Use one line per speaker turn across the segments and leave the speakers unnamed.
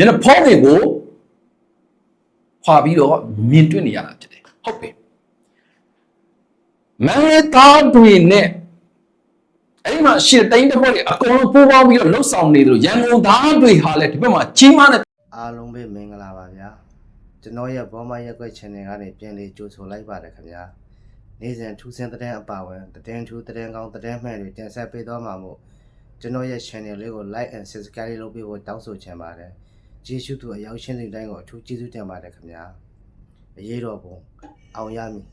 မျက်နှာဖုံးတွေကိုခွာပြီးတော့မြင်တွေ့နေရတာဖြစ်တယ်ဟုတ်ပြီမန်လေးသားတွေနဲ့အဲ့ဒီမှာရှစ်တိုင်းတစ်ဖွဲ့တွေအကုန်လုံးပူးပေါင်းပြီးတော့လှုပ်ဆောင်နေတယ်လို့ရန်ကုန်သားတွေဟာလည်းဒီဘက်မှာကြီးမားတဲ့
အားလုံးပဲမင်္ဂလာပါဗျာကျွန်တော်ရဲ့ဘောမရက်ွက် channel ကနေပြန်လေးကြိုဆိုလိုက်ပါတယ်ခင်ဗျာနေ့စဉ်ထူးဆန်းတဲ့အပါဝင်သတင်းထူးသတင်းကောင်းသတင်းမှန်တွေတင်ဆက်ပေးသွားမှာမို့ကျွန်တော်ရဲ့ channel လေးကို like and subscribe လုပ်ပေးဖို့တောင်းဆိုချင်ပါတယ် ကျေးဇူးသူအရောက်ရှင်းတဲ့တိုင်းကိုအထူးကျေးဇူးတင်ပါတယ်ခင်ဗျာအရေးတော်ပုံအောင်ရမည်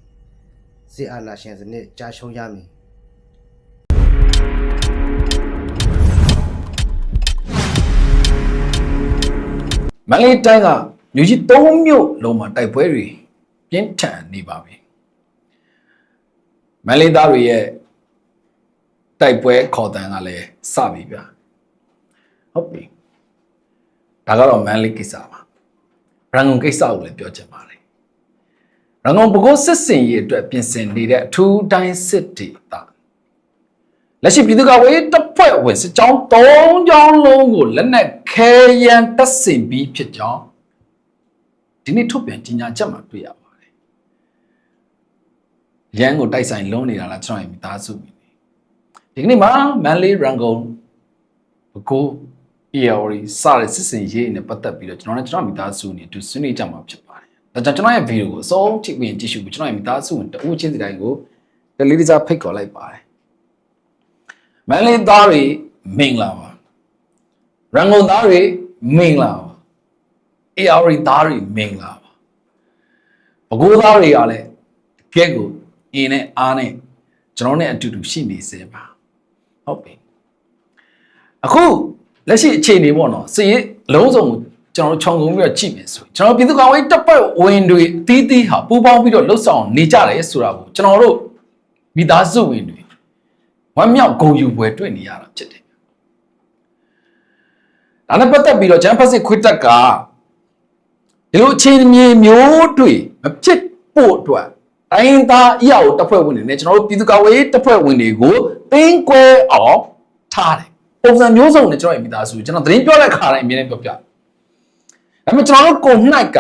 စစ်အာဏာရှင်စနစ်ကြာရှုံးရမည်
မန္တလေးတိုင်းကမြို့ကြီး၃မြို့လုံးမှာတိုက်ပွဲတွေပြင်းထန်နေပါပြီမန္တလေးသားတွေရဲ့တိုက်ပွဲခေါ်တန်ကလည်းစပြီဗျာဟုတ်ပြီ ဒါကတော့မန္တလေးကိစ္စပါရန်ကုန်ကိစ္စကိုလည်းပြောချင်ပါတယ်ရန်ကုန်ဘကိုးစစ်စင်ရေးအတွက်ပြင်ဆင်နေတဲ့အထူးတိုင်းစစ်ဒေသလက်ရှိပြည်သူ့ကာကွယ်ရေးတပ်ဖွဲ့ဝင်စစ်ကြောင်း၃ကြောင်းလုံးကိုလက်နက်ခဲယမ်းတပ်ဆင်ပြီးဖြစ်ကြောင်းဒီနေ့ထုတ်ပြန်ကြေညာချက်မှာတွေ့ရပါတယ်ရန်ကိုတိုက်ဆိုင်လုံးနေတာလားကျွန်တော်ရဲ့မိသားစုမိနေဒီကနေ့မှာမန်လေးရန်ကုန်ဘကိုး EORI စတဲ့စစ်စင်ရေးနဲ့ပတ်သက်ပြီးတော့ကျွန်တော်နဲ့ကျွန်တော်မိသားစုနေအတူဆွေးနွေးကြမှာဖြစ်ပါတယ်ဒါကြောင့်ကျွန်တော်ရဲ့ဗီဒီယိုကိုအဆုံးထိဝင်ကြည့်ရှုပြီးကျွန်တော်ရဲ့မိသားစုဝင်တဦးချင်းစီတိုင်းကိုတလေးလေးစားဖိတ်ခေါ်လိုက်ပါတယ်မန်လေးသားတွေမင်္ဂလာပါရန်ကုန်သားတွေမင်္ဂလာပါ ARI သားတွေမင်္ဂလာပါဘကိုးသားတွေကလည်းတကယ့်ကိုအင်းနဲ့အားနဲ့ကျွန်တော်နဲ့အတူတူရှိနေစေပါဟုတ်ပြီအခု လက်ရှိအခြေအနေပေါ့နော်စည်ရလုံးစုံကိုကျွန်တော်တို့ခြုံငုံပြီးတော့ကြည့်မယ်ဆိုရင်ကျွန်တော်ပြည်သူ့ကောင်ရေးတပ်ဖွဲ့ဝင်တွေအသီးသီးဟာပူးပေါင်းပြီးတော့လှုပ်ဆောင်နေကြတယ်ဆိုတာကိုကျွန်တော်တို့မိသားစုဝင်တွေဝမ်းမြောက်ဂုဏ်ယူပွဲတွေ့နေရတာဖြစ်တယ်ဒါနဲ့ပတ်သက်ပြီးတော့ဂျမ်ဖက်စစ်ခွစ်တက်ကဒီလိုအခြေအနေမျိုးတွေမဖြစ်ဖို့အတွက်တိုင်းသားအရာကိုတပ်ဖွဲ့ဝင်တွေနဲ့ကျွန်တော်တို့ပြည်သူ့ကာကွယ်ရေးတပ်ဖွဲ့ဝင်တွေကိုတင်းကွဲအောင်ထားတယ် ပုံစံမျိုးစုံနဲ့ကျွန်တော်ရဲ့မိသားစုကျွန်တော်သတင်းပြောတဲ့ခါတိုင်းအမြဲတမ်းပြောပြတယ်ဒါပေမဲ့ကျွန်တော်တို့ကိုနှိုက်က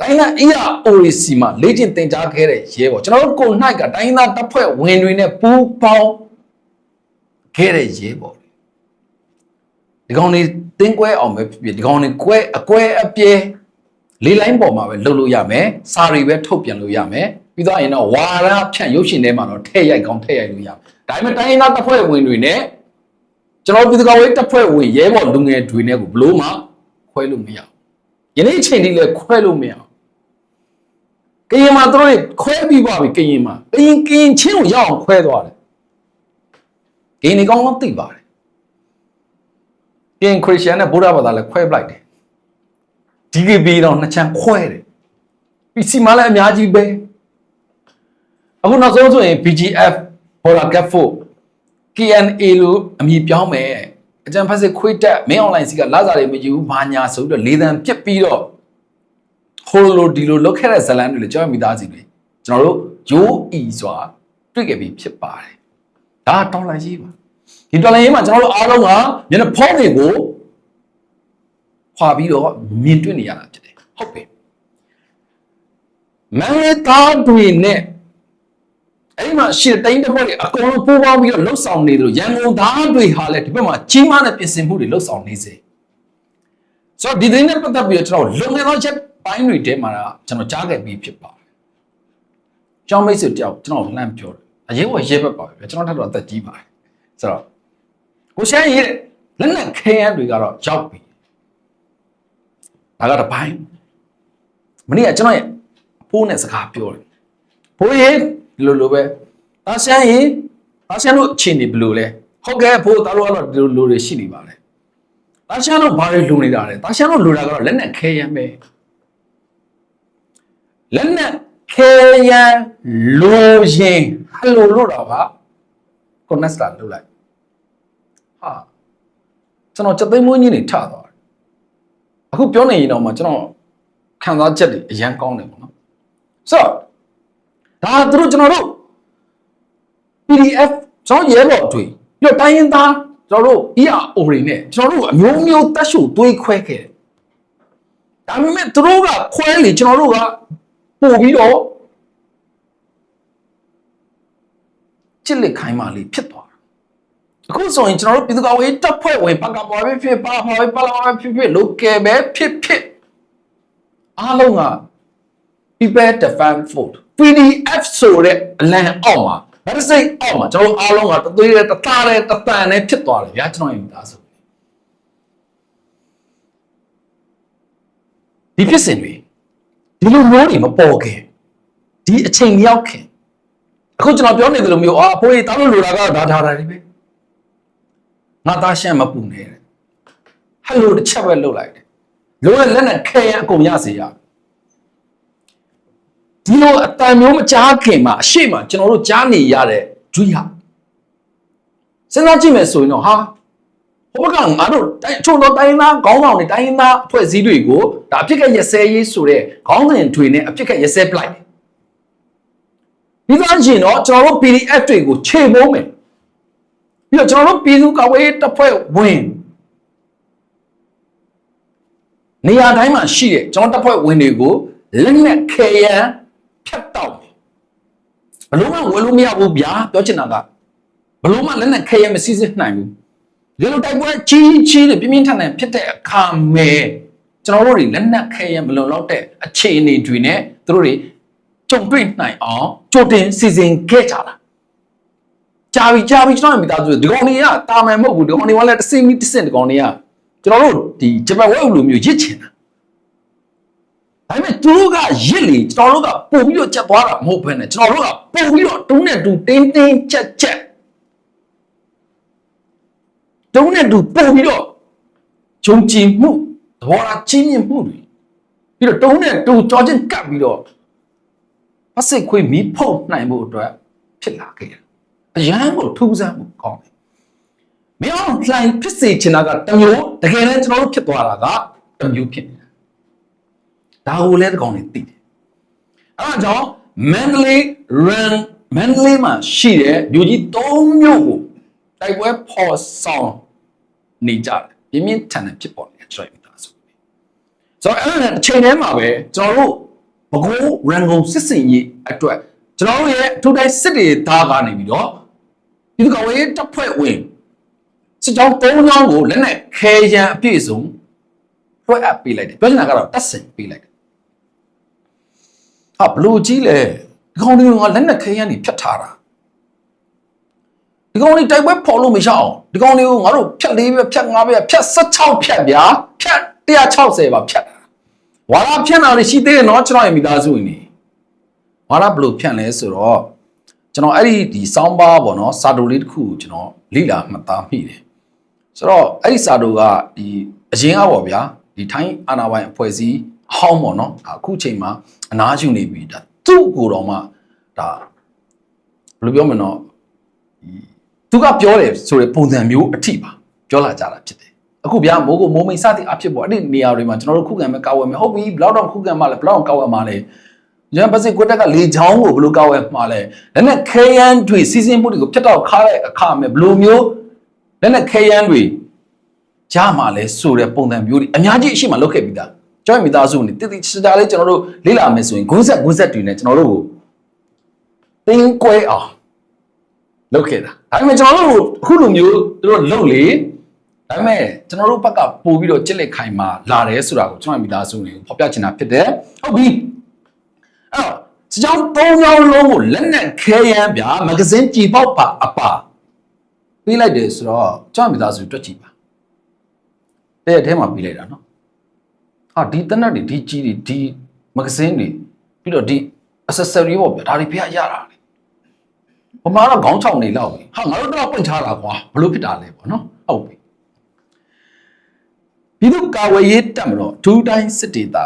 တိုင်းသားအရာ OAC မှာလေ့ကျင့်သင်ကြားခဲ့တဲ့ရဲပေါ့ကျွန်တော်တို့ကိုနှိုက်ကတိုင်းသားတပ်ဖွဲ့ဝင်တွေနဲ့ပူးပေါင်းခဲ့တဲ့ရဲပေါ့ဒီကောင်တွေတင်းကွဲအောင်ပဲဖြစ်ဖြစ်ဒီကောင်တွေကွဲအကွဲအပြဲလေးလိုင်းပေါ်မှာပဲလှုပ်လို့ရမယ်စာရီပဲထုတ်ပြန်လို့ရမယ်ပြီးတော့ရင်တော့ဝါရဖြန့်ရုပ်ရှင်ထဲမှာတော့ထည့်ရိုက်ကောင်းထည့်ရိုက်လို့ရမယ်ဒါပေမဲ့တိုင်းသားတပ်ဖွဲ့ဝင်တွေနဲ့ ကျွန်တော်ပြည်သူ့ကောင်ဝေးတပ်ဖွဲ့ဝင်ရဲဘော်လူငယ်တွေနဲ့ကိုဘလို့မှခွဲလို့မရဘူးယနေ့အချိန်ထိလည်းခွဲလို့မရဘူးကရင်မှာတို့တွေခွဲပြီးပါပြီကရင်မှာကရင်ကရင်ချင်းကိုရအောင်ခွဲသွားတယ်ကရင်ဒီကောင်တော့သိပါတယ်ကရင်ခရစ်ယာန်နဲ့ဗုဒ္ဓဘာသာလည်းခွဲပလိုက်တယ် DKB တော့နှစ်ချမ်းခွဲတယ်ပြီးစီမလည်းအများကြီးပဲအခုနောက်ဆုံးဆိုရင် BGF Border Gap 4 KNA လို့အမည်ပြောင်းမယ်အကြံဖက်စစ်ခွေးတက်မင်းအွန်လိုင်းစီကလာစားတွေမယူဘူးဘာညာဆိုပြီးတော့လေးတန်းပြစ်ပြီးတော့ဟိုလိုဒီလိုလုတ်ခဲ့တဲ့ဇလန်တွေလေကျွန်တော်မိသားစုတွေကျွန်တော်တို့ဂျိုးဤစွာတွေ့ခဲ့ပြီးဖြစ်ပါတယ်ဒါတော်လိုင်းကြီးပါဒီတော်လိုင်းကြီးမှာကျွန်တော်တို့အားလုံးကမျက်နှာဖုံးတွေကိုခွာပြီးတော့မြင်တွေ့နေရတာဖြစ်တယ်ဟုတ်ပြီမန်လေးသားတွေနဲ့ အဲ့ဒီမှာရှစ်တိုင်းတစ်ဖွဲ့တွေအကုန်လုံးပူးပေါင်းပြီးတော့လှုပ်ဆောင်နေတယ်လို့ရန်ကုန်သားတွေဟာလည်းဒီဘက်မှာကြီးမားတဲ့ပြင်ဆင်မှုတွေလှုပ်ဆောင်နေစေဆိုတော့ဒီသတင်းနဲ့ပတ်သက်ပြီးတော့ကျွန်တော်လုံငယ်သောချက်ပိုင်းတွေထဲမှာကျွန်တော်ကြားခဲ့ပြီးဖြစ်ပါတယ်။ကျောင်းမိတ်ဆွေတယောက်ကျွန်တော်လှမ်းပြောတယ်။အရေးပေါ်ရဲဘက်ပါပဲကျွန်တော်ထပ်တော့အသက်ကြီးပါတယ်။ဆိုတော့ကိုရှမ်းရေးလက်နက်ခဲယမ်းတွေကတော့ရောက်ပြီ။ဒါကတစ်ပိုင်းမနေ့ကကျွန်တော်ရဲ့ဖိုးနဲ့စကားပြောတယ်။ဖိုးရေး ဒီလိုလိုပဲအာရှန်ရေးအာရှန်တို့အခြေအနေဘယ်လိုလဲဟုတ်ကဲ့ဖိုးသားတို့ကတော့ဒီလိုလိုတွေရှိနေပါလေ။အာရှန်တို့ဘာတွေလိုနေတာလဲ။အာရှန်တို့လိုတာကတော့လက်နက်ခဲယမ်းပဲ။လက်နက်ခဲယမ်းလိုရင်ဟယ်လိုလို့တော့ပါကိုနက်စတာလုပ်လိုက်ဟာကျွန်တော်စက်သိမ်းမွေးကြီးနေထသွားတယ်အခုပြောနေရင်တော့မှကျွန်တော်ခံစားချက်တွေအရန်ကောင်းတယ်ပေါ့နော်ဆိုတော့ ဒါသူတို့ကျွန်တော်တို့ PDF ကျွန်တော်ရဲဘော်အတွေ့ပြီးတော့တိုင်းရင်းသားကျွန်တော်တို့ ERO တွေနဲ့ကျွန်တော်တို့အမျိုးမျိုးတက်ရှုသွေးခွဲခဲ့တယ်ဒါပေမဲ့သူတို့ကခွဲလေကျွန်တော်တို့ကပို့ပြီးတော့ချစ်လက်ခိုင်းမှလေးဖြစ်သွားတာအခုဆိုရင်ကျွန်တော်တို့ပြည်သူ့ကောင်ရေးတပ်ဖွဲ့ဝင်ပကပေါ်ပဲဖြစ်ပါပါပဲပါလာပဲဖြစ်ဖြစ် local ပဲဖြစ်ဖြစ်အားလုံးက people defend food PDF ဆိုတဲ့အလံအောက်မှာဗတ်စိတ်အောက်မှာကျွန်တော်တို့အားလုံးကတသွေးနဲ့တသားနဲ့တပန်နဲ့ဖြစ်သွားတယ်ဗျာကျွန်တော်ရင်ဒါဆိုဒီဖြစ်စဉ်တွေဒီလိုမျိုးတွေမပေါ်ခင်ဒီအချိန်ရောက်ခင်အခုကျွန်တော်ပြောနေသလိုမျိုးအာအဖိုးကြီးတောင်းလို့လိုတာကဒါဒါဒါတွေပဲငါသားရှန့်မပူနဲ့တဲ့ဟယ်လိုတစ်ချက်ပဲလုပ်လိုက်တယ်လုံးဝလက်နဲ့ခဲရန်အကုန်ရစေရ ဒီလိုအတန်မျိုးမကြားခင်မှာအရှိမကျွန်တော်တို့ကြားနေရတဲ့ဒွိဟစဉ်းစားကြည့်မယ်ဆိုရင်တော့ဟာဟိုဘက်ကငါတို့တိုင်းချုံတော့တိုင်းသားခေါင်းဆောင်တွေတိုင်းသားအဖွဲ့အစည်းတွေကိုဒါအပြစ်ကရစဲရေးဆိုတဲ့ခေါင်းစဉ်တွေနဲ့အပြစ်ကရစဲပလိုက်တယ်ပြီးသားရှင်တော့ကျွန်တော်တို့ PDF တွေကိုခြေမိုးမယ်ပြီးတော့ကျွန်တော်တို့ပြည်သူ့ကာကွယ်ရေးတပ်ဖွဲ့ဝင်နေရာတိုင်းမှာရှိတဲ့ကျွန်တော်တပ်ဖွဲ့ဝင်တွေကိုလက်နက်ခဲယမ်းဖြ တ်တောက်တယ်ဘလို့မှဝယ်လို့မရဘူးဗျာပြောချင်တာကဘလို့မှလက်နက်ခဲယမ်းမစီစစ်နိုင်ဘူးဒီလိုတိုက်ပွဲကြီးကြီးတွေပြင်းပြင်းထန်ထန်ဖြစ်တဲ့အခါမဲ့ကျွန်တော်တို့တွေလက်နက်ခဲယမ်းမလုံလောက်တဲ့အခြေအနေတွေနဲ့သူတို့တွေကြုံတွေ့နိုင်အောင်ကြိုတင်စီစဉ်ခဲ့ကြတာကြာပြီကြာပြီကျွန်တော်တို့မိသားစုတွေဒီကောင်တွေကတာမန်မဟုတ်ဘူးဒီကောင်တွေကလည်းတစ်စင်းပြီးတစ်စင်းဒီကောင်တွေကကျွန်တော်တို့ဒီဂျပန်ဝဲဥလိုမျိုးရစ်ချင်တာ ဒါပေမဲ့သူတို့ကရစ်လေကျွန်တော်တို့ကပုံပြီးတော့ချက်သွားတာမဟုတ်ဘဲနဲ့ကျွန်တော်တို့ကပုံပြီးတော့တုံးနဲ့တူတင်းတင်းချက်ချက်တုံးနဲ့တူပုံပြီးတော့ဂျုံကြည်မှုသဘောထားချင်းမြင့်မှုတွေပြီးတော့တုံးနဲ့တူကြောချင်းကပ်ပြီးတော့အစိတ်ခွေးမီးဖုတ်နိုင်မှုအတွက်ဖြစ်လာခဲ့တယ်အရန်ကိုထူးဆန်းမှုကောင်းတယ်မင်းအောင်လှိုင်ဖြစ်စေချင်တာကတစ်မျိုးတကယ်လည်းကျွန်တော်တို့ဖြစ်သွားတာကတစ်မျိုးဖြစ်နေတယ် ဒါကိုလည်းတကောင်နေသိတယ်အဲဒါကြောင့် Mandalay Run Mandalay မှာရှိတဲ့မြို့ကြီး၃မြို့ကိုတိုက်ပွဲဖော်ဆောင်နေကြတယ်ပြင်းပြင်းထန်ထန်ဖြစ်ပေါ်နေတဲ့ trade တာဆိုဆိုတော့အဲ့ဒါနဲ့တစ်ချိန်တည်းမှာပဲကျွန်တော်တို့ဘကိုး Rangon စစ်စင်ရေးအတွက်ကျွန်တော်တို့ရဲ့အထူးတိုင်းစစ်တွေသားကနေပြီးတော့ဒီကောင်ရေးတပ်ဖွဲ့ဝင်စစ်ကြောင်း၃ကြောင်းကိုလက်နဲ့ခဲရန်အပြည့်စုံဖွဲ့အပ်ပေးလိုက်တယ်ပြောချင်တာကတော့တက်ဆင်ပေးလိုက်တယ် ဟာဘလို့ကြီးလဲဒီကောင်တွေကလက်နက်ခဲယမ်းတွေဖြတ်ထားတာဒီကောင်တွေတိုက်ပွဲဖော်လို့မရအောင်ဒီကောင်တွေကိုငါတို့ဖြတ်လေးပဲဖြတ်ငါးပဲဖြတ်16ဖြတ်ဗျာဖြတ်160ပါဖြတ်တာဝါလာဖြတ်တာတွေရှိသေးတယ်နော်ကျွန်တော်ရဲ့မိသားစုဝင်နေဝါလာဘလို့ဖြတ်လဲဆိုတော့ကျွန်တော်အဲ့ဒီဒီစောင်းပါပေါ့နော်စာတိုလေးတစ်ခုကိုကျွန်တော်လိလာမှတ်သားမိတယ်ဆိုတော့အဲ့ဒီစာတိုကဒီအရင်ကပေါ့ဗျာဒီထိုင်းအာနာပိုင်အဖွဲ့အစည်းအ ဟောင်းပေါ့နော်အခုချိန်မှာအနားယူနေပြီဒါသူ့ကိုယ်တော်မှဒါဘယ်လိုပြောမလဲနော်ဒီသူကပြောတယ်ဆိုတဲ့ပုံစံမျိုးအထိပါပြောလာကြတာဖြစ်တယ်အခုဗျာမိုးကိုမိုးမိန်စသည်အဖြစ်ပေါ့အဲ့ဒီနေရာတွေမှာကျွန်တော်တို့ခုခံမဲ့ကာဝယ်မယ်ဟုတ်ပြီဘယ်လောက်တော့ခုခံမှလဲဘယ်လောက်ကာဝယ်မှလဲရန်ပစိကိုတက်ကလေချောင်းကိုဘယ်လိုကာဝယ်မှလဲလက်နဲ့ခဲယမ်းတွေစီစဉ်မှုတွေကိုဖြတ်တော့ခါတဲ့အခါမဲ့ဘယ်လိုမျိုးလက်နဲ့ခဲယမ်းတွေကြမှာလဲဆိုတဲ့ပုံစံမျိုးတွေအများကြီးအရှိမှလုပ်ခဲ့ပြီးသား ကျောင်းမိသားစုနေတိတိကျကျလေးကျွန်တော်တို့လေ့လာမယ်ဆိုရင်ဂုံးဆက်ဂုံးဆက်တွေနဲ့ကျွန်တော်တို့ကိုတင်းကွဲအောင်လုပ်ခဲ့တာဒါပေမဲ့ကျွန်တော်တို့အခုလိုမျိုးသူတို့လုပ်လေဒါပေမဲ့ကျွန်တော်တို့ဘက်ကပို့ပြီးတော့ကြက်လက်ခိုင်မှာလာတယ်ဆိုတာကိုကျွန်တော်မိသားစုတွေကိုဖော်ပြချင်တာဖြစ်တယ်ဟုတ်ပြီအဲ့တော့စကြောင်းသုံးကြောင်းလုံးကိုလက်နဲ့ခဲရမ်းဗျာမဂဇင်းကြည်ပေါက်ပါအပါပေးလိုက်တယ်ဆိုတော့ကျွန်တော်မိသားစုတွက်ကြည့်ပါတဲ့အဲထဲမှာပေးလိုက်တာနော် ဟာဒီတနက်တွေဒီကြီးတွေဒီမဂဇင်းတွေပြီးတော့ဒီ accessory ပေါ့ဗျာဒါတွေဖျက်ရတာလေဘမာတော့ခေါင်းချောင်းနေလောက်ပြီဟာငါတို့တော့ပွင့်ချတာကွာဘလို့ဖြစ်တာလဲပေါ့နော်ဟုတ်ပြီပြီးတော့ကာဝေးရေးတက်မလို့ဒူတိုင်းစစ်ဒေတာ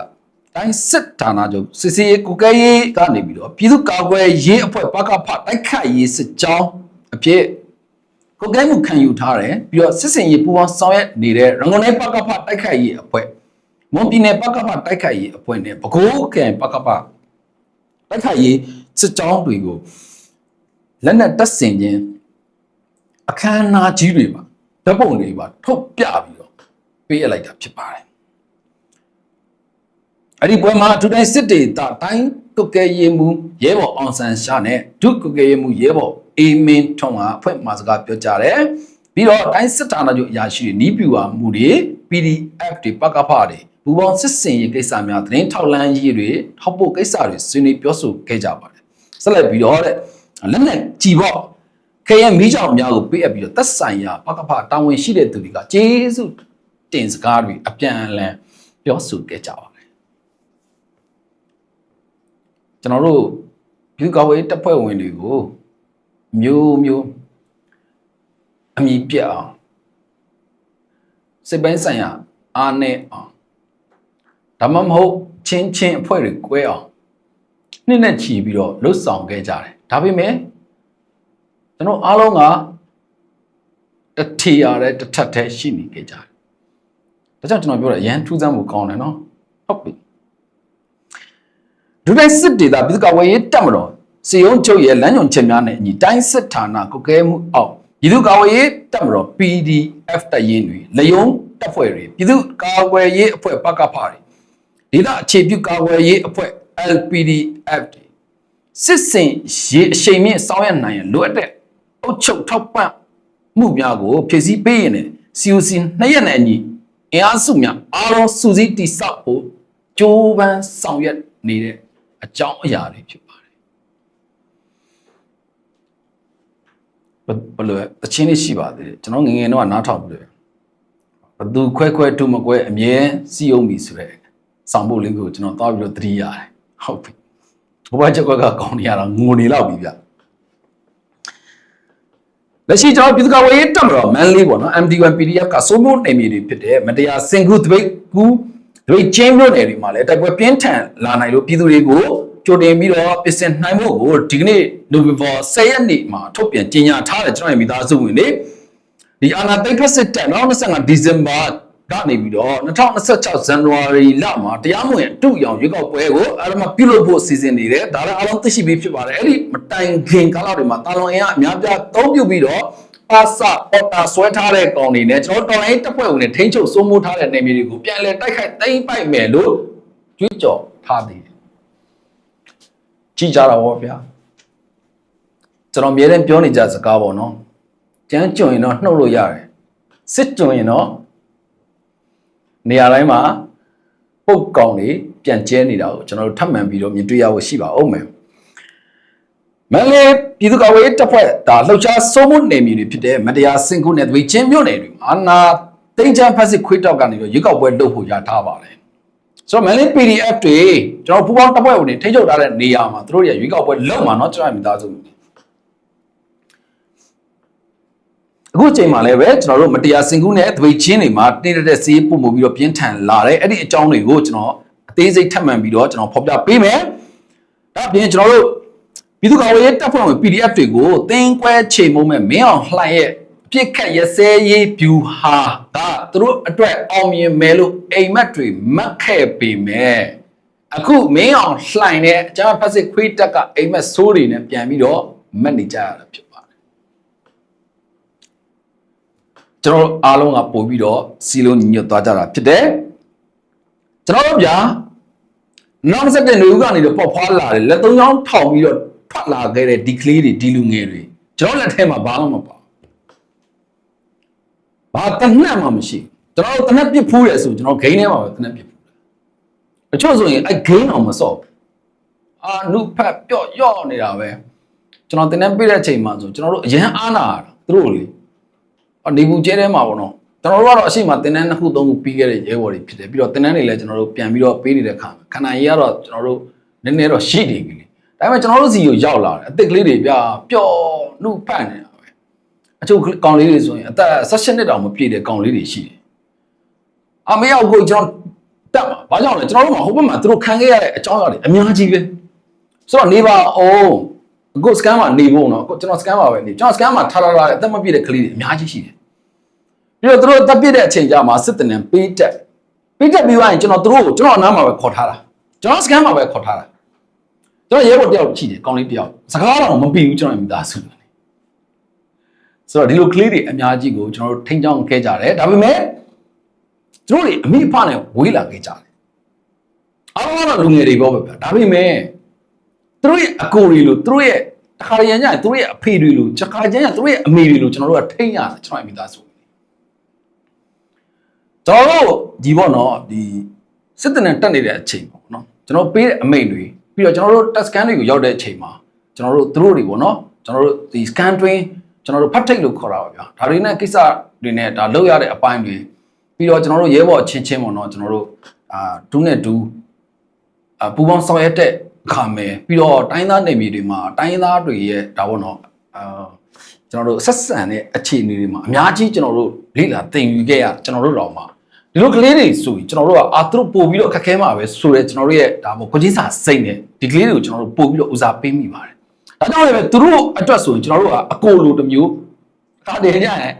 တိုင်းစစ်ဌာနချုပ်စစ်စီရေးကုကဲရေးကနေပြီးတော့ပြည်သူ့ကာကွယ်ရေးအဖွဲ့ပကဖတိုက်ခတ်ရေးစစ်ကြောင်းအဖြစ်ကိုကဲမှုခံယူထားတယ်ပြီးတော့စစ်စင်ရေးပူးပေါင်းဆောင်ရွက်နေတဲ့ရန်ကုန်တိုင်းပကဖတိုက်ခတ်ရေးအဖွဲ့ မွန်ပြည်နယ်ပကပတိုက်ခိုက်ရေးအဖွဲ့နဲ့ပဲခူးကံပကပတိုက်ခိုက်ရေးစစ်ကြောင်းတွေကိုလက်နက်တပ်ဆင်ခြင်းအခမ်းအနားကြီးတွေပါဓာတ်ပုံတွေပါထုတ်ပြပြီးတော့ပေးရလိုက်တာဖြစ်ပါတယ်အဲ့ဒီပွဲမှာဒုတိုင်းစစ်တေတာတိုင်းကုတ်ကဲရေးမှုရဲဘော်အောင်ဆန်ရှာနဲ့ဒုကုတ်ကဲရေးမှုရဲဘော်အေမင်းထွန်းကအဖွဲ့မှာစကားပြောကြတယ်ပြီးတော့တိုင်းစစ်ဌာနချုပ်အရာရှိတွေနီးပြူဟာမှုတွေ PDF တွေပကဖတွေ ဘူပေါင်းစစ်စင်ရေးကိစ္စများသတင်းထောက်လန်းရေးတွေထောက်ပို့ကိစ္စတွေဆွေးနွေးပြောဆိုခဲ့ကြပါတယ်ဆက်လက်ပြီးတော့တဲ့လက်နဲ့ကြည်ပေါ့ခရဲမိကြောင်များကိုပေးအပ်ပြီးတော့သက်ဆိုင်ရာပကဖတာဝန်ရှိတဲ့သူတွေကကျေးဇူးတင်စကားတွေအပြန်အလှန်ပြောဆိုခဲ့ကြပါတယ်ကျွန်တော်တို့ပြည်သူ့ကာကွယ်ရေးတပ်ဖွဲ့ဝင်တွေကိုမျိုးမျိုးအမိပြတ်အောင်စိတ်ပိုင်းဆိုင်ရာအားနဲ့အောင် ဒါမှမဟုတ်ချင်းချင်းအဖွဲ့တွေ꿰အောင်နှစ်နဲ့ချီပြီးတော့လှုပ်ဆောင်ခဲ့ကြတယ်ဒါပေမဲ့ကျွန်တော်အားလုံးကတစ်ထီရတဲ့တစ်ထက်တည်းရှိနေခဲ့ကြတယ်ဒါကြောင့်ကျွန်တော်ပြောတာရန်ထူးဆန်းမှုကောင်းတယ်နော်ဟုတ်ပြီဒုတိုင်းစစ်ဒေသပြည်သူ့ကာကွယ်ရေးတပ်မတော်စီယုံချုပ်ရဲ့လမ်းညွှန်ချက်များနဲ့အညီတိုင်းစစ်ဌာနကုတ်ကဲမှုအောက်ပြည်သူ့ကာကွယ်ရေးတပ်မတော် PDF တပ်ရင်းတွေလယုံတပ်ဖွဲ့တွေပြည်သူ့ကာကွယ်ရေးအဖွဲ့ပကဖတွေ ဒေသအခြေပြုကာကွယ်ရေးအဖွဲ့ LPDF တွေစစ်စင်ရေအရှိန်မြင့်စောင်းရနိုင်ရန်လိုအပ်တဲ့အုပ်ချုပ်ထောက်ပံ့မှုများကိုဖြည့်ဆည်းပေးရင်လည်း COC နှစ်ရက်နဲ့အညီအင်အားစုများအားလုံးစုစည်းတိစောက်ဖို့ကြိုးပမ်းဆောင်ရွက်နေတဲ့အကြောင်းအရာတွေဖြစ်ပါတယ်ဘယ်ဘယ်လိုလဲအချင်းလေးရှိပါသေးတယ်ကျွန်တော်ငယ်ငယ်တော့နားထောင်ပြီးတယ်ဘသူခွဲခွဲထုမကွဲအမြဲစီယုံပြီဆိုတဲ့ ဆောင်ဖို့လင်းကိုကျွန်တော်သွားပြီးတော့သတိရတယ်ဟုတ်ပြီဘဝချက်ကွက်ကကောင်းနေရတာငိုနေလောက်ပြီဗျလက်ရှိကျွန်တော်ပြည်သူ့ကာကွယ်ရေးတပ်မတော်မန်လေးပေါ့နော် MD1 PDF ကစိုးမိုးနေမြေတွေဖြစ်တဲ့မတရားစင်ကူတပိတ်ကူတပိတ်ချင်းမြို့နယ်တွေမှာလည်းတိုက်ပွဲပြင်းထန်လာနိုင်လို့ပြည်သူတွေကိုကြိုတင်ပြီးတော့ပြင်ဆင်နိုင်ဖို့ကိုဒီကနေ့နိုဝင်ဘာ10ရက်နေ့မှာထုတ်ပြန်ကြေညာထားတဲ့ကျွန်တော်ရဲ့မိသားစုဝင်တွေဒီအာနာသိဖက်စစ်တပ်နောက်25ဒီဇင်ဘာ ကနေပြီးတော့2026ဇန်နဝါရီလမှာတရားမဝင်အတူရောင်ရွေးကောက်ပွဲကိုအားလုံးပြုလုပ်ဖို့စီစဉ်နေတယ်ဒါလည်းအားလုံးသိရှိပြီးဖြစ်ပါတယ်အဲ့ဒီမတိုင်ခင်ကာလတွေမှာတာလွန်အင်အားအများပြားသုံးပြုပြီးတော့ပါစပေါ်တာဆွဲထားတဲ့ကောင်တွေနဲ့ကျွန်တော်တော်လိုင်းတပ်ဖွဲ့ဝင်တွေထိန်းချုပ်စိုးမိုးထားတဲ့နေမြေတွေကိုပြန်လည်တိုက်ခိုက်သိမ်းပိုက်မယ်လို့ကြွေးကြော်ထားသေးတယ်ကြည့်ကြတာပေါ့ဗျာကျွန်တော်အမြဲတမ်းပြောနေကြစကားပေါ့နော်ကျန်းကြုံရင်တော့နှုတ်လို့ရတယ်စစ်ကြုံရင်တော့ နေရာတိုင်းမှာပုတ်ကောင်တွေပြန်ကျဲနေတာကိုကျွန်တော်တို့ထပ်မံပြီးတော့မြင်တွေ့ရဖို့ရှိပါဦးမယ်မန်လေးပြည်သူ့ကာကွယ်ရေးတပ်ဖွဲ့ဒါလှုပ်ရှားစိုးမိုးနေမြေတွေဖြစ်တဲ့မတရားစင်ကုနဲ့သွေးချင်းမြို့နယ်တွေမှာအာနာတိန်ချမ်းဖက်စစ်ခွေးတောက်ကနေတော့ရွေးကောက်ပွဲလုပ်ဖို့ရထားပါတယ်ဆိုတော့မန်လေး PDF တွေကျွန်တော်ပူပေါင်းတပ်ဖွဲ့ဝင်တွေထိန်းချုပ်ထားတဲ့နေရာမှာသူတို့ရရွေးကောက်ပွဲလုပ်မှာเนาะကျွန်တော်မိသားစု အခုချိန်မှာလည်းပဲကျွန်တော်တို့မတရားစင်ကူးနဲ့သပိတ်ချင်းတွေမှာတင်းတဲ့စီးပုံမှုပြီးတော့ပြင်းထန်လာတယ်အဲ့ဒီအကြောင်းတွေကိုကျွန်တော်အသေးစိတ်ထပ်မံပြီးတော့ကျွန်တော်ဖော်ပြပေးမယ်ဒါအပြင်ကျွန်တော်တို့ပြည်သူ့ကာကွယ်ရေးတပ်ဖွဲ့ဝင် PDF တွေကိုတင်းကွဲချိန်မုံမဲ့မင်းအောင်လှိုင်ရဲ့အပြစ်ခတ်ရစဲရေးဗျူဟာဒါသူတို့အတွက်အောင်မြင်မယ်လို့အိမ်မက်တွေမှတ်ခဲ့ပေမဲ့အခုမင်းအောင်လှိုင်နဲ့အကြမ်းဖက်စစ်ခွေးတက်ကအိမ်မက်ဆိုးတွေနဲ့ပြန်ပြီးတော့မှတ်နေကြရတာဖြစ်ပါတယ် ကျွန်တော်တို့အားလုံးကပို့ပြီးတော့စီလုံးညီညွတ်သွားကြတာဖြစ်တယ်ကျွန်တော်တို့ဗျာနောက်ဆက်တဲ့နေဦးကနေတော့ပေါက်ဖွာလာတယ်လက်သုံးချောင်းထောင်ပြီးတော့ထွက်လာခဲ့တဲ့ဒီကလေးတွေဒီလူငယ်တွေကျွန်တော်လက်ထဲမှာဘာမှမပါဘာတနက်မှမရှိကျွန်တော်တို့တနက်ပစ်ဖူးတယ်ဆိုကျွန်တော်ဂိမ်းထဲမှာပဲတနက်ပစ်ဖူးတယ်အချို့ဆိုရင်အဲဂိမ်းအောင်မစော့ဘူးအာနုဖက်ပျော့ယော့နေတာပဲကျွန်တော်တင်နေပြတဲ့အချိန်မှာဆိုကျွန်တော်တို့အရန်အားနာတာသူတို့လေအ နေဘူးကျဲထဲမှာပေါ့နော်ကျွန်တော်တို့ကတော့အရှိမတင်တန်းနှစ်ခုသုံးခုပြီးခဲ့တဲ့ရဲဘော်တွေဖြစ်တယ်ပြီးတော့တင်တန်းတွေလည်းကျွန်တော်တို့ပြန်ပြီးတော့ပေးနေတဲ့ခါခန္ဓာကြီးကတော့ကျွန်တော်တို့နည်းနည်းတော့ရှိနေပြီလေဒါပေမဲ့ကျွန်တော်တို့စီကိုရောက်လာတယ်အသစ်ကလေးတွေပြပျော်နှုတ်ဖတ်နေတာပဲအချို့ကောင်လေးတွေဆိုရင်အသက်16နှစ်တောင်မပြည့်တဲ့ကောင်လေးတွေရှိတယ်အမေရောက်ကိုကျွန်တော်တက်မှာဘာကြောင့်လဲကျွန်တော်တို့မှာဟိုဘက်မှာသူတို့ခံခဲ့ရတဲ့အကြောင်းအရာတွေအများကြီးပဲဆိုတော့နေပါအောင် အခု scan မှာနေဖို့နော်အခုကျွန်တော် scan မှာပဲနေကျွန်တော် scan မှာထားထားထားတဲ့အသက်မပြည့်တဲ့ကလေးတွေအများကြီးရှိတယ်ပြီးတော့သူတို့တက်ပြည့်တဲ့အချိန်ကြမှာစစ်တနံပေးတက်ပေးတက်ပြီးသွားရင်ကျွန်တော်သူတို့ကိုကျွန်တော်အနားမှာပဲခေါ်ထားတာကျွန်တော် scan မှာပဲခေါ်ထားတာကျွန်တော်ရဲဘော်တယောက်ရှိတယ်ကောင်းလေးတယောက်စကားတော့မပြီးဘူးကျွန်တော်မိသားစုတွေဆိုတော့ဒီလိုကလေးတွေအများကြီးကိုကျွန်တော်တို့ထိန်းချောင်းခဲ့ကြတယ်ဒါပေမဲ့သူတို့တွေအမိအဖနဲ့ဝေးလာခဲ့ကြတယ်အားလုံးကတော့လူငယ်တွေပေါ့ဗျာဒါပေမဲ့ သူတို့ရဲ့အကိုတွေလို့သူတို့ရဲ့တခါရရညရင်သူတို့ရဲ့အဖေတွေလို့တခါကျရင်သူတို့ရဲ့အမေတွေလို့ကျွန်တော်တို့ကထိန်းရတယ်ကျွန်တော်ရဲ့မိသားစုကျွန်တော်တို့ဒီပေါ့နော်ဒီစစ်တပ်နဲ့တက်နေတဲ့အချိန်ပေါ့နော်ကျွန်တော်ပေးတဲ့အမိန့်တွေပြီးတော့ကျွန်တော်တို့ test scan တွေကိုရောက်တဲ့အချိန်မှာကျွန်တော်တို့သူတို့တွေပေါ့နော်ကျွန်တော်တို့ဒီ scan တွင်းကျွန်တော်တို့ဖတ်ထိတ်လို့ခေါ်တာပါဗျာဒါတွေနဲ့ကိစ္စတွေနဲ့ဒါလောက်ရတဲ့အပိုင်းတွေပြီးတော့ကျွန်တော်တို့ရဲဘော်ချင်းချင်းပေါ့နော်ကျွန်တော်တို့အာဒူးနဲ့ဒူးအပူပေါင်းဆောင်ရွက်တဲ့ အခါမယ်ပြီးတော့တိုင်းသားနေမြေတွေမှာတိုင်းသားတွေရဲ့ဒါပေါ့နော်အာကျွန်တော်တို့ဆက်ဆံတဲ့အခြေအနေတွေမှာအများကြီးကျွန်တော်တို့လေ့လာသင်ယူခဲ့ရကျွန်တော်တို့တော့မှာဒီလိုကလေးတွေဆိုရင်ကျွန်တော်တို့ကအာသူတို့ပို့ပြီးတော့အခက်ခဲမှာပဲဆိုရဲကျွန်တော်တို့ရဲ့ဒါပေါ့ကိုကြီးစာစိတ်နဲ့ဒီကလေးတွေကိုကျွန်တော်တို့ပို့ပြီးတော့ဦးစားပေးမိပါတယ်ဒါကြောင့်လည်းပဲသူတို့အတွက်ဆိုရင်ကျွန်တော်တို့ကအကိုလိုတစ်မျိုးခါတည်းကြရင်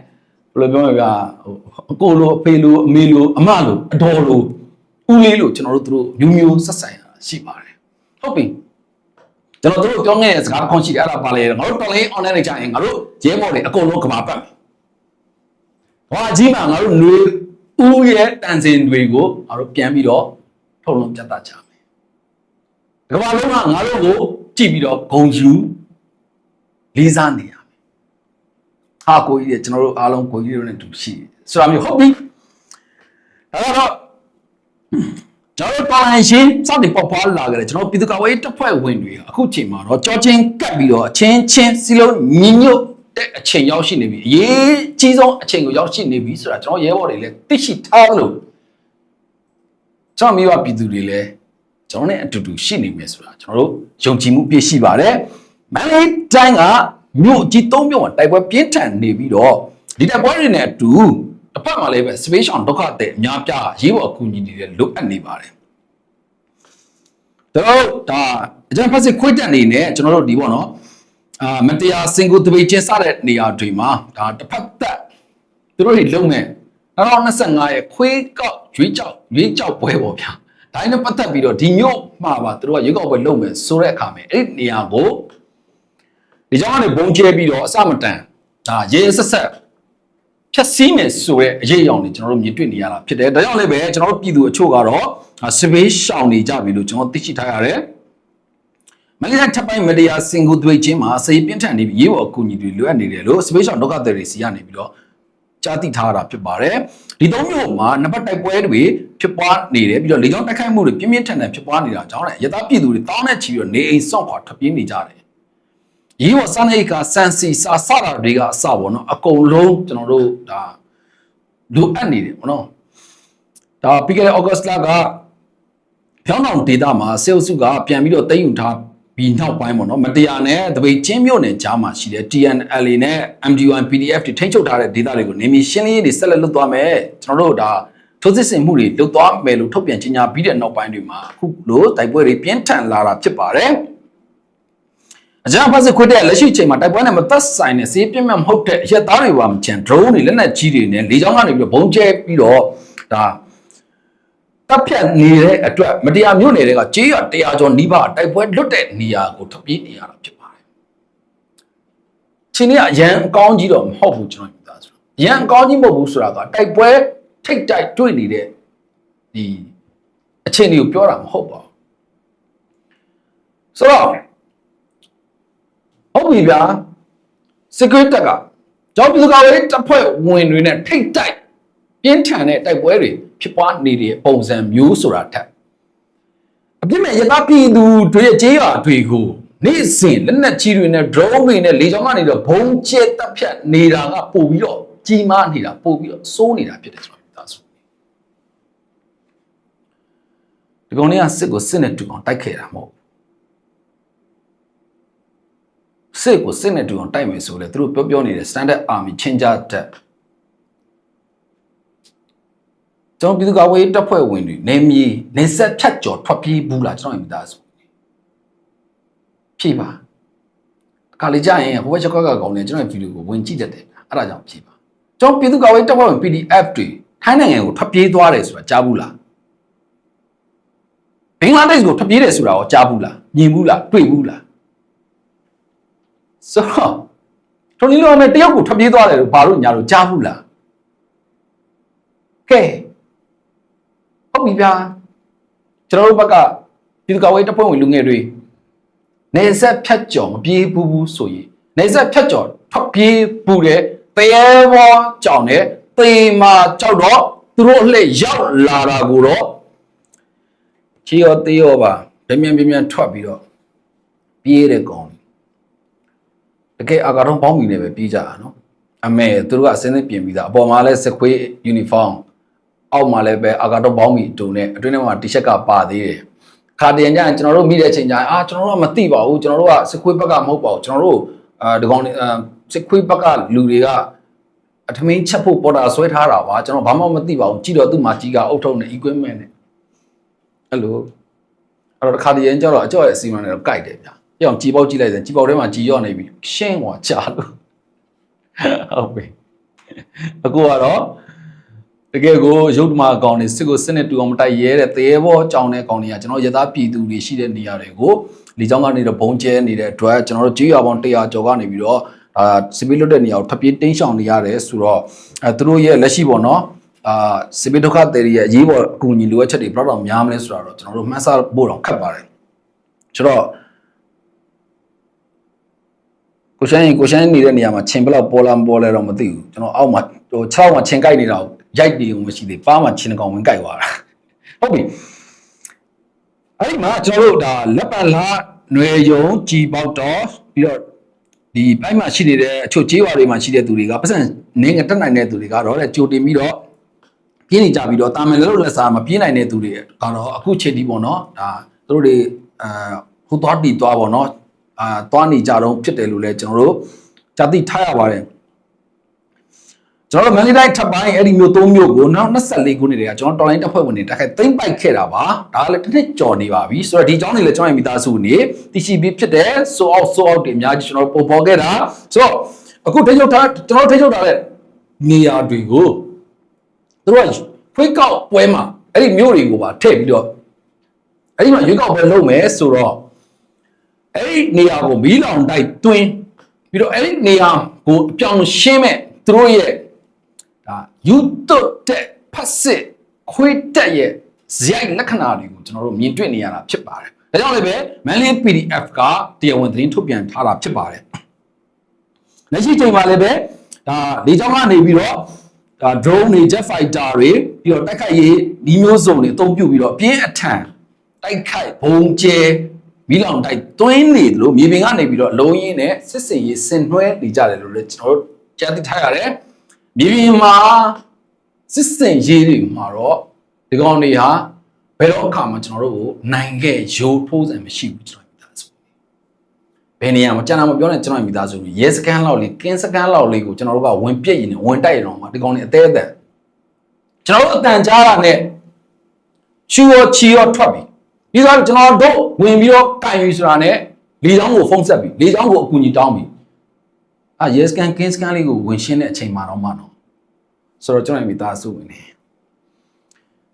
ဘယ်လိုပြောမလဲဗျာဟိုအကိုလိုအဖေလိုအမေလိုအမလိုအတော်လိုဦးလေးလိုကျွန်တော်တို့သူတို့မျိုးမျိုးဆက်ဆံရတာရှိပါတယ် ဟုတ်ပြီကျွန်တော်တို့ပြောငယ်တဲ့စကားတစ်ခွန်းရှိတယ်အဲ့ဒါပါလေငါတို့တော်လေး online နေကြရင်ငါတို့ရဲဘော်တွေအကုန်လုံးကဘာပတ်မယ်ဟောအကြီးမှာငါတို့ຫນွေဦးရဲ့တန်စင်တွေကိုငါတို့ပြန်ပြီးတော့ထုတ်လုံးပြတ်သားကြမယ်ဒီကဘာလုံးကငါတို့ကိုကြည့်ပြီးတော့ဂုံယူလေးစားနေရမယ်ဟာကိုကြီးတဲ့ကျွန်တော်တို့အားလုံးကိုကြီးတို့နဲ့တူရှိတယ်ဆိုတာမျိုးဟုတ်ပြီဒါတော့ ကျွန်တော်တို့တော်လန်ရှင်းစတင်ပေါ်ပွားလာကြတယ်ကျွန်တော်ပြည်သူ့ကာကွယ်ရေးတပ်ဖွဲ့ဝင်တွေအခုချိန်မှာတော့ကြောချင်းကပ်ပြီးတော့အချင်းချင်းစီလုံးညီညွတ်တဲ့အချိန်ရောက်ရှိနေပြီအရေးကြီးဆုံးအချိန်ကိုရောက်ရှိနေပြီဆိုတာကျွန်တော်ရဲဘော်တွေလည်းသိရှိထားလို့ကျွန်တော်မိဘပြည်သူတွေလည်းကျွန်တော်နဲ့အတူတူရှိနေမယ်ဆိုတာကျွန်တော်တို့ယုံကြည်မှုပြည့်ရှိပါတယ်မန္တလေးတိုင်းကမြို့ကြီးသုံးမြို့မှာတိုက်ပွဲပြင်းထန်နေပြီးတော့ဒီတိုက်ပွဲတွေနဲ့အတူ တစ်ဖက်မှာလည်းပဲ space on ဒုက္ခတဲ့အများပြားရေးပေါ်အကူအညီတွေလည်းလိုအပ်နေပါတယ်တော့ဒါအကြံဖက်စစ်ခွင့်တက်နေနဲ့ကျွန်တော်တို့ဒီပေါ့နော်အာမတရားစင်ကိုတပိတ်ချင်းစတဲ့နေရာတွေမှာဒါတစ်ဖက်သက်သူတို့တွေလုံမဲ့2025ရဲ့ခွေးကောက်ရွေးကြောက်ရွေးကြောက်ပွဲပေါ့ဗျာဒါနဲ့ပတ်သက်ပြီးတော့ဒီညို့မှာပါသူတို့ကရွေးကောက်ပွဲလုံမဲ့ဆိုတဲ့အခါမှာအဲ့ဒီနေရာကိုဒီကြောင့်ကနေဘုံကျဲပြီးတော့အစမတန်ဒါရေဆက်ဆက် ဖြတ်စည်းမယ်ဆိုတဲ့အရေးအယောင်တွေကျွန်တော်တို့မြင်တွေ့နေရတာဖြစ်တယ်ဒါကြောင့်လည်းပဲကျွန်တော်တို့ပြည်သူအချို့ကတော့စပေးရှောင်နေကြပြီလို့ကျွန်တော်သိရှိထားရတယ်မလေးရှားထပ်ပိုင်းမတရားစင်ကိုသွေးချင်းမှာစေပြင်းထန်နေပြီးရေးပေါ်အကူအညီတွေလိုအပ်နေတယ်လို့စပေးရှောင်ဒုက္ခသည်တွေစီကနေပြီးတော့ကြားသိထားတာဖြစ်ပါတယ်ဒီသုံးမျိုးမှာနှစ်ပတ်တိုက်ပွဲတွေဖြစ်ပွားနေတယ်ပြီးတော့လေကြောင်းတိုက်ခိုက်မှုတွေပြင်းပြင်းထန်ထန်ဖြစ်ပွားနေတာကြောင့်လည်းရသပြည်သူတွေတောင်းနဲ့ချီပြီးတော့နေအိမ်ဆော့ခွာထွက်ပြေးနေကြတယ် ရေးပေါ်စနေကစန်စီစာစတာတွေကအစပေါ့နော်အကုန်လုံးကျွန်တော်တို့ဒါလိုအပ်နေတယ်ပေါ့နော်ဒါပြီးခဲ့တဲ့ August လကဖြောင်းတောင်ဒေတာမှာစေအုပ်စုကပြန်ပြီးတော့တိမ့်ယူထားပြီးနောက်ပိုင်းပေါ့နော်မတရားနဲ့တပိတ်ချင်းမြို့နယ်ကြားမှာရှိတဲ့ TNLA နဲ့ MD1 PDF တွေထိန်းချုပ်ထားတဲ့ဒေတာတွေကိုနေမီရှင်းလင်းရေးတွေဆက်လက်လုပ်သွားမယ်ကျွန်တော်တို့ဒါထိုးစစ်ဆင်မှုတွေလုပ်သွားမယ်လို့ထုတ်ပြန်ကြေညာပြီးတဲ့နောက်ပိုင်းတွေမှာအခုလိုတိုက်ပွဲတွေပြင်းထန်လာတာဖြစ်ပါတယ် အကြမ်းဖက်စစ်ခွတ်တဲ့လက်ရှိချိန်မှာတိုက်ပွဲနဲ့မသက်ဆိုင်တဲ့စီးပြင်းမဲ့မဟုတ်တဲ့အရက်သားတွေပါမချန် drone တွေလက်နက်ကြီးတွေနဲ့လေကြောင်းကနေပြီးတော့ဘုံကျဲပြီးတော့ဒါတပ်ဖြတ်နေတဲ့အတွက်မတရားမြို့နယ်တွေကကြေးရတရားကျော်နီးပါးတိုက်ပွဲလွတ်တဲ့နေရာကိုထပ်ပြေးနေရတာဖြစ်ပါတယ်။ချင်းကြီးကအရန်အကောင်းကြီးတော့မဟုတ်ဘူးကျွန်တော်ပြောတာဆို။အရန်အကောင်းကြီးမဟုတ်ဘူးဆိုတာကတိုက်ပွဲထိတ်တိုက်တွေ့နေတဲ့ဒီအခြေအနေကိုပြောတာမဟုတ်ပါဘူး။ဆိုတော့ ဟုတ်ပြီဗျာ security တက်ကကျောင်းပြည်သူ့ကာကွယ်ရေးတပ်ဖွဲ့ဝင်တွေနဲ့ထိတ်တိုက်ပြင်းထန်တဲ့တိုက်ပွဲတွေဖြစ်ပွားနေတဲ့ပုံစံမျိုးဆိုတာထက်အပြစ်မဲ့ရသပြည်သူတွေရဲ့ကြေးရွာတွေကိုနေ့စဉ်လက်နက်ကြီးတွေနဲ့ drone တွေနဲ့လေကြောင်းကနေတော့ဘုံကျဲတပ်ဖြတ်နေတာကပို့ပြီးတော့ကြီးမားနေတာပို့ပြီးတော့စိုးနေတာဖြစ်တယ်ကျွန်တော်ပြောတာဆိုဒီကောင်လေးကစစ်ကိုစစ်နဲ့တူအောင်တိုက်ခဲ့တာမဟုတ်ဘူး စစ်ကိုစစ်နဲ့တူအောင်တိုက်မယ်ဆိုလေသူတို့ပြောပြောနေတဲ့ standard army changer တက်ကျွန်တော်ပြည်သူ့ကာကွယ်ရေးတပ်ဖွဲ့ဝင်တွေနေမြေနေဆက်ဖြတ်ကျော်ထွက်ပြေးဘူးလားကျွန်တော်ရဲ့မိသားစုဖြေပါခါလေးကြရင်ဟိုဘက်ချက်ခွက်ကကောင်းနေကျွန်တော်ရဲ့ဗီဒီယိုကိုဝင်ကြည့်တတ်တယ်အဲ့ဒါကြောင့်ဖြေပါကျွန်တော်ပြည်သူ့ကာကွယ်ရေးတပ်ဖွဲ့ဝင် PDF တွေထိုင်းနိုင်ငံကိုထွက်ပြေးသွားတယ်ဆိုတာကြားဘူးလားဘင်္ဂလားဒေ့ရှ်ကိုထွက်ပြေးတယ်ဆိုတာရောကြားဘူးလားမြင်ဘူးလားတွေ့ဘူးလား ဆိုတော့ထိုနည်းလိုနဲ့တယောက်ကိုထွက်ပြေးသွားတယ်လို့ဘာလို့ညာလို့ကြားဘူးလားကဲဟုတ်ပြီဗျာကျွန်တော်တို့ဘက်ကပြည်သူ့ကာကွယ်ရေးတပ်ဖွဲ့ဝင်လူငယ်တွေနေဆက်ဖြတ်ကျော်မပြေးဘူးဘူးဆိုရင်နေဆက်ဖြတ်ကျော်ထွက်ပြေးဘူးတဲ့တရေဘောကြောင်တဲ့တေမာကြောက်တော့သူတို့အလှည့်ရောက်လာတာကိုတော့ချီရောတေးရောပါပြင်းပြင်းပြင်းပြင်းထွက်ပြီးတော့ပြေးတဲ့ကောင် တကယ်အာကာတော့ပေါင်းမိနေပဲပြေးကြတာနော်အမေသူတို့ကအစင်းစင်းပြင်ပြီးသားအပေါ်မှာလဲစခွေးယူနီဖောင်းအောက်မှာလည်းပဲအာကာတော့ပေါင်းမိတုံနဲ့အတွင်းထဲမှာတီရှပ်ကပါသေးတယ်ခါတရင်ကျရင်ကျွန်တော်တို့မိတဲ့အချိန်ကျရင်အာကျွန်တော်တို့ကမသိပါဘူးကျွန်တော်တို့ကစခွေးဘက်ကမဟုတ်ပါဘူးကျွန်တော်တို့အာဒီကောင်အာစခွေးဘက်ကလူတွေကအထမင်းချက်ဖို့ပေါ်တာဆွဲထားတာပါကျွန်တော်ဘာမှမသိပါဘူးကြည့်တော့သူ့မှာကြီးကအုတ်ထုံနဲ့ equipment နဲ့အဲ့လိုအဲ့တော့တစ်ခါတည်းရင်ကျတော့အကြော့ရဲ့အစီအမံနဲ့တော့ကြိုက်တယ်ဗျာ။ ပြောင်းကြည်ပေါက်ကြည့်လိုက်တယ်ကြည်ပေါက်ထဲမှာကြည်ရော့နေပြီရှင်းသွားကြလို့ဟုတ်ပြီ။အခုကတော့တကယ်ကိုရုပ်ဓမ္မအကောင်တွေစစ်ကိုစစ်နဲ့တူအောင်မတိုက်ရဲတဲ့သေဘောကြောင်တဲ့ကောင်တွေကကျွန်တော်ရသားပြည်သူတွေရှိတဲ့နေရာတွေကိုလီချောင်းကနေတော့ဘုံကျဲနေတဲ့အတွက်ကျွန်တော်တို့ကြေးရွာပေါင်း100ကျော်ကနေပြီးတော့အာစစ်ပေးလွတ်တဲ့နေရာကိုထပ်ပြေးတင်းရှောင်နေရတယ်ဆိုတော့အဲသူတို့ရဲ့လက်ရှိပေါ့နော်အာစစ်ပေးဒုက္ခတွေရဲ့အရေးပေါ်အကူအညီလိုအပ်ချက်တွေဘယ်တော့များမလဲဆိုတာတော့ကျွန်တော်တို့မှန်းဆဖို့တော့ခက်ပါတယ်ဆိုတော့ ကိုရှမ်းရင်ကိုရှမ်းနေတဲ့နေရာမှာချင်းဘယ်လောက်ပေါ်လာမပေါ်လဲတော့မသိဘူးကျွန်တော်အောက်မှာဟို6မှာချင်းကြိုက်နေတာကိုရိုက်နေုံမရှိသေးပါးမှာချင်းကောင်ဝင်ကြိုက်သွားတာဟုတ်ပြီအဲ့ဒီမှာကျွန်တော်တို့ဒါလက်ပံလားຫນွေယုံကြည်ပေါက်တော့ပြီးတော့ဒီဘိုက်မှာရှိနေတဲ့အချို့ကြေးဝါတွေမှာရှိတဲ့သူတွေကပတ်စံနေငတက်နိုင်တဲ့သူတွေကတော့တဲ့ကြိုတင်ပြီးတော့ပြင်းနေကြပြီးတော့တာမန်လည်းလို့လက်စားမပြင်းနိုင်တဲ့သူတွေကတော့အခုချိန်ဒီပေါ့နော်ဒါသူတို့တွေအာဟိုသွားတီသွားပေါ့နော် အာသွားနေကြတော့ဖြစ်တယ်လို့လည်းကျွန်တော်တို့ဇာတိထားရပါတယ်ကျွန်တော်တို့မန်လေးတိုင်းထပ်ပိုင်းအဲ့ဒီမျိုး၃မျိုးကိုနောက်24ခုနှစ်တည်းကကျွန်တော်တော်လိုင်းတပ်ဖွဲ့ဝင်တွေတက်ခိုက်သိမ့်ပိုက်ခဲ့တာပါဒါကလည်းတစ်နှစ်ကြော်နေပါပြီဆိုတော့ဒီအကြောင်းတွေလည်းကျွန်တော်ရဲ့မိသားစုနေတရှိပြီးဖြစ်တယ်ဆိုအောက်ဆိုအောက်တွေအများကြီးကျွန်တော်ပုံပေါ်ခဲ့တာဆိုတော့အခုထိချုပ်ထားကျွန်တော်ထိချုပ်ထားတဲ့နေရာတွေကိုသူတို့ကဖွေးကောက်ပွဲမှာအဲ့ဒီမျိုးတွေကိုပါထည့်ပြီးတော့အဲ့ဒီမှာရွေးကောက်ပွဲလုပ်မယ်ဆိုတော့ အဲ့ဒီနေရာကိုမီးလောင်တိုက်တွင်းပြီးတော့အဲ့ဒီနေရာကိုအပြောင်းရှင်းမဲ့သူတို့ရဲ့ဒါယူတုတ်တဲ့ဖတ်စစ်ခွေးတက်ရဲ့ဇယိုက်လက္ခဏာတွေကိုကျွန်တော်တို့မြင်တွေ့နေရတာဖြစ်ပါတယ်။ဒါကြောင့်လည်းပဲ Manly PDF ကတရားဝင်သတင်းထုတ်ပြန်ထားတာဖြစ်ပါတယ်။လက်ရှိချိန်မှာလည်းပဲဒါလေကြောင်းကနေပြီးတော့ဒါ drone တွေ jet fighter တွေပြီးတော့တိုက်ခိုက်ရေးဒီမျိုးစုံတွေအသုံးပြုပြီးတော့အပြင်းအထန်တိုက်ခိုက်ဘုံကျဲ မီးလောင်တိုက်တွင်းနေတယ်လို့မြေပြင်ကနေပြီးတော့အလုံးရင်းနဲ့စစ်စင်ရေးဆင်နွှဲနေကြတယ်လို့လည်းကျွန်တော်တို့ကြားသိထားရတယ်။မြေပြင်မှာစစ်စင်ရေးတွေမှာတော့ဒီကောင်တွေဟာဘယ်တော့အခါမှကျွန်တော်တို့ကိုနိုင်ခဲ့ရိုးထိုးစံမရှိဘူးကျွန်တော်မိသားစုဘယ်နေရာမှာကျွန်တော်မပြောနဲ့ကျွန်တော်မိသားစုရဲစကန်လောက်လေးကင်းစကန်လောက်လေးကိုကျွန်တော်တို့ကဝင်ပြည့်ရင်နဲ့ဝင်တိုက်ရင်တော့မှဒီကောင်တွေအသေးအသက်ကျွန်တော်တို့အတန်ကြားတာနဲ့ချူရောချီရောထွက်ပြီ ပြီးတော့ကျွန်တော်တို့ဝင်ပြီးတော့ကင်ယူဆိုတာနဲ့လေချောင်းကိုဖုံးဆက်ပြီလေချောင်းကိုအကူအညီတောင်းပြီအာရဲစကန်ကင်းစကန်လေးကိုဝင်ရှင်းတဲ့အချိန်မှာတော့မှတော့ဆိုတော့ကျွန်တော်မိသားစုဝင်နေ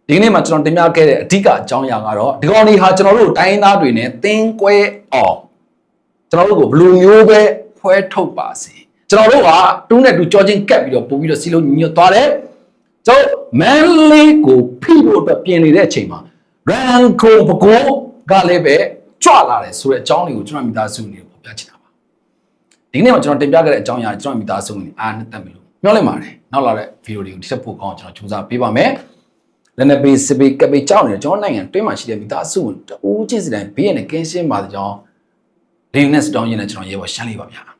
ဒီကနေ့မှာကျွန်တော်တင်ပြခဲ့တဲ့အဓိကအကြောင်းအရာကတော့ဒီကောင်လေးဟာကျွန်တော်တို့တိုင်းသားတွေနဲ့တင်းကွဲအောင်ကျွန်တော်တို့ကိုဘယ်လိုမျိုးပဲဖွဲထုတ်ပါစေကျွန်တော်တို့ကတူးနဲ့တူကြောချင်းကက်ပြီးတော့ပို့ပြီးတော့စီလုံးညွတ်သွားတယ်ကျွန်တော်မန်လေးကိုဖိဖို့အတွက်ပြင်နေတဲ့အချိန်မှာ ရန်ကိုပကိုးကလည်းပဲကြွလာတယ်ဆိုတဲ့အကြောင်းလေးကိုကျွန်တော်မိသားစုနေကိုပြချင်တာပါဒီနေ့မှာကျွန်တော်တင်ပြခဲ့တဲ့အကြောင်းအရာကျွန်တော်မိသားစုနေအားနဲ့တက်ပြီလို့မျှော်လင့်ပါတယ်နောက်လာတဲ့ဗီဒီယိုတွေကိုတစ်ချက်ပို့ကောင်းကျွန်တော်စူးစမ်းပေးပါမယ်လည်းနေပေးစပေးကပေးကြောင်းနေကျွန်တော်နိုင်ငံတွင်းမှာရှိတဲ့မိသားစုဝင်တူးချင်းစီတိုင်းဘေးရနဲ့ကင်းရှင်းပါတဲ့ကြောင်းလေးနဲ့စတောင်းရင်းနဲ့ကျွန်တော်ရေပေါ်ရှမ်းလေးပါဗျာ